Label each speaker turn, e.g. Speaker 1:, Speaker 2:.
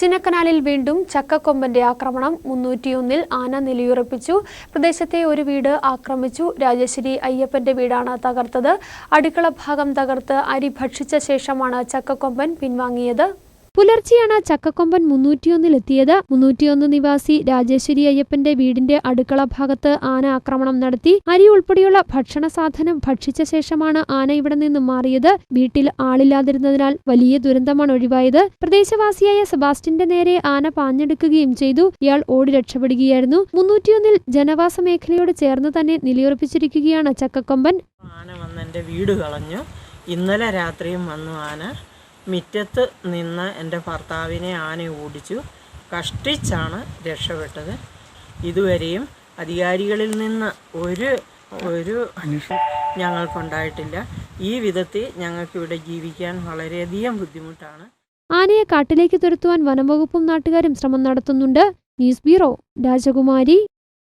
Speaker 1: ചിന്നക്കനാലിൽ വീണ്ടും ചക്കക്കൊമ്പന്റെ ആക്രമണം മുന്നൂറ്റിയൊന്നിൽ ആന നിലയുറപ്പിച്ചു. പ്രദേശത്തെ ഒരു വീട് ആക്രമിച്ചു. രാജശ്രീ അയ്യപ്പന്റെ വീടാണ് തകർത്തത്. അടുക്കള ഭാഗം തകർത്ത് അരി ഭക്ഷിച്ച ശേഷമാണ് ചക്കക്കൊമ്പൻ പിൻവാങ്ങിയത്. പുലർച്ചെയാണ് ചക്കക്കൊമ്പൻ മുന്നൂറ്റിയൊന്നിലെത്തിയത്. മുന്നൂറ്റിയൊന്ന് നിവാസി രാജേശ്വരി അയ്യപ്പന്റെ വീടിന്റെ അടുക്കള ഭാഗത്ത് ആന ആക്രമണം നടത്തി. അരി ഉൾപ്പെടെയുള്ള ഭക്ഷണ സാധനം ഭക്ഷിച്ച ശേഷമാണ് ആന ഇവിടെ നിന്ന് മാറിയത്. വീട്ടിൽ ആളില്ലാതിരുന്നതിനാൽ വലിയ ദുരന്തമാണ് ഒഴിവായത്. പ്രദേശവാസിയായ സെബാസ്റ്റിന്റെ നേരെ ആന പാഞ്ഞെടുക്കുകയും ചെയ്തു. ഇയാൾ ഓടി രക്ഷപ്പെടുകയായിരുന്നു. മുന്നൂറ്റിയൊന്നിൽ ജനവാസ മേഖലയോട് ചേർന്ന് തന്നെ നിലയുറപ്പിച്ചിരിക്കുകയാണ് ചക്കക്കൊമ്പൻ.
Speaker 2: ആന വന്ന് വീട് കളഞ്ഞു. ഇന്നലെ രാത്രിയും വന്നു ആന. മുറ്റത്ത് നിന്ന് എന്റെ ഭർത്താവിനെ ആന ഓടിച്ചു. കഷ്ടിച്ചാണ് രക്ഷപ്പെട്ടത്. ഇതുവരെയും അധികാരികളിൽ നിന്ന് ഒരു ഒരു ഞങ്ങൾക്കുണ്ടായിട്ടില്ല. ഈ വിധത്തിൽ ഞങ്ങൾക്കിവിടെ ജീവിക്കാൻ വളരെയധികം ബുദ്ധിമുട്ടാണ്.
Speaker 1: ആനയെ കാട്ടിലേക്ക് തുരത്തുവാൻ വനംവകുപ്പും നാട്ടുകാരും ശ്രമം നടത്തുന്നുണ്ട്. ന്യൂസ് ബ്യൂറോ രാജകുമാരി.